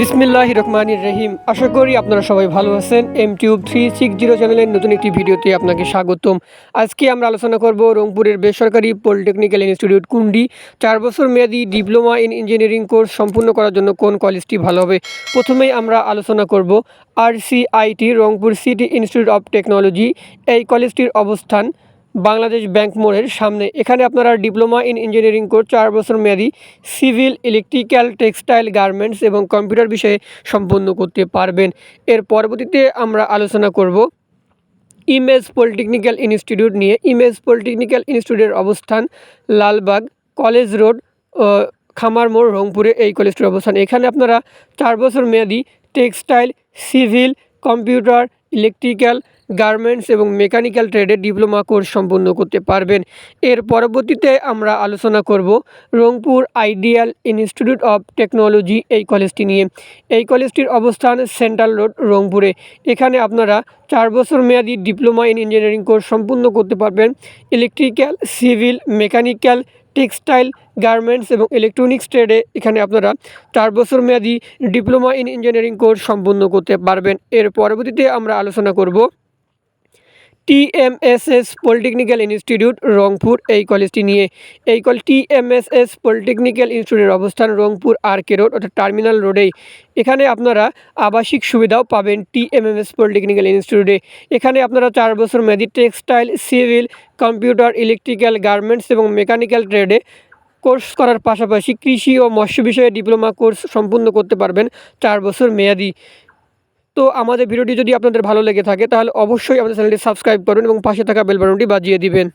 বিসমিল্লাহ রহমানির রহিম। আশা করি আপনারা সবাই ভালো আছেন। M tube three six zero চ্যানেলের নতুন একটি ভিডিওতে আপনাকে স্বাগতম। আজকে আমরা আলোচনা করব রংপুরের বেসরকারি পলিটেকনিক্যাল ইনস্টিটিউট কুন্ডি। চার বছর মেয়াদি ডিপ্লোমা ইন ইঞ্জিনিয়ারিং কোর্স সম্পূর্ণ করার জন্য কোন কলেজটি ভালো হবে? প্রথমেই আমরা আলোচনা করব RCIT Rangpur City Institute of Technology. এই কলেজটির অবস্থান বাংলাদেশ ব্যাংক মোড়ের সামনে। এখানে আপনারা ডিপ্লোমা ইন ইঞ্জিনিয়ারিং কোর্স, চার বছর মেয়াদি, সিভিল, ইলেকট্রিক্যাল, টেক্সটাইল, গার্মেন্টস এবং কম্পিউটার বিষয়ে সম্পন্ন করতে পারবেন। এর পরবর্তীতে আমরা আলোচনা করব ইমেজ পলিটেকনিক্যাল ইনস্টিটিউট নিয়ে। ইমেজ পলিটেকনিক্যাল ইনস্টিটিউটের অবস্থান লালবাগ কলেজ রোড খামার মোড়, রংপুরে এই কলেজটির অবস্থান। এখানে আপনারা চার বছর মেয়াদি, textile, civil, computer, electrical garments এবং মেকানিক্যাল ট্রেডে ডিপ্লোমা কোর্স সম্পন্ন করতে পারবেন। এর পরবর্তীতে আমরা আলোচনা করব Rangpur Ideal Institute of Technology এই কলেজটি নিয়ে। এই কলেজটির অবস্থান সেন্ট্রাল রোড, রংপুরে। এখানে আপনারা চার বছর মেয়াদি ডিপ্লোমা ইন ইঞ্জিনিয়ারিং কোর্স সম্পূর্ণ করতে পারবেন। Electrical, civil, mechanical, textile, garments এবং ইলেকট্রনিক্স ট্রেডে এখানে আপনারা চার বছর মেয়াদি ডিপ্লোমা ইন ইঞ্জিনিয়ারিং কোর্স সম্পূর্ণ করতে পারবেন। এর পরবর্তীতে আমরা আলোচনা করব টিএমএসএস পলিটেকনিক্যাল ইনস্টিটিউট, রংপুর। এই কলেজটি নিয়ে, এই কল টিএমএসএস পলিটেকনিক্যাল ইনস্টিটিউটের অবস্থান রংপুর আর কে রোড, অর্থাৎ টার্মিনাল রোডেই। এখানে আপনারা আবাসিক সুবিধাও পাবেন টিএমএমএস পলিটেকনিক্যাল ইনস্টিটিউটে। এখানে আপনারা চার বছর মেয়াদি textile, civil, computer, electrical, garments এবং মেকানিক্যাল ট্রেডে কোর্স করার পাশাপাশি কৃষি ও মৎস্য বিষয়ে ডিপ্লোমা কোর্স সম্পূর্ণ করতে পারবেন চার বছর মেয়াদি। তো আমাদের ভিডিওটি যদি আপনাদের ভালো লেগে থাকে, তাহলে অবশ্যই আমাদের চ্যানেলটি সাবস্ক্রাইব করুন এবং পাশে থাকা বেলবাটনটি বাজিয়ে দিবেন।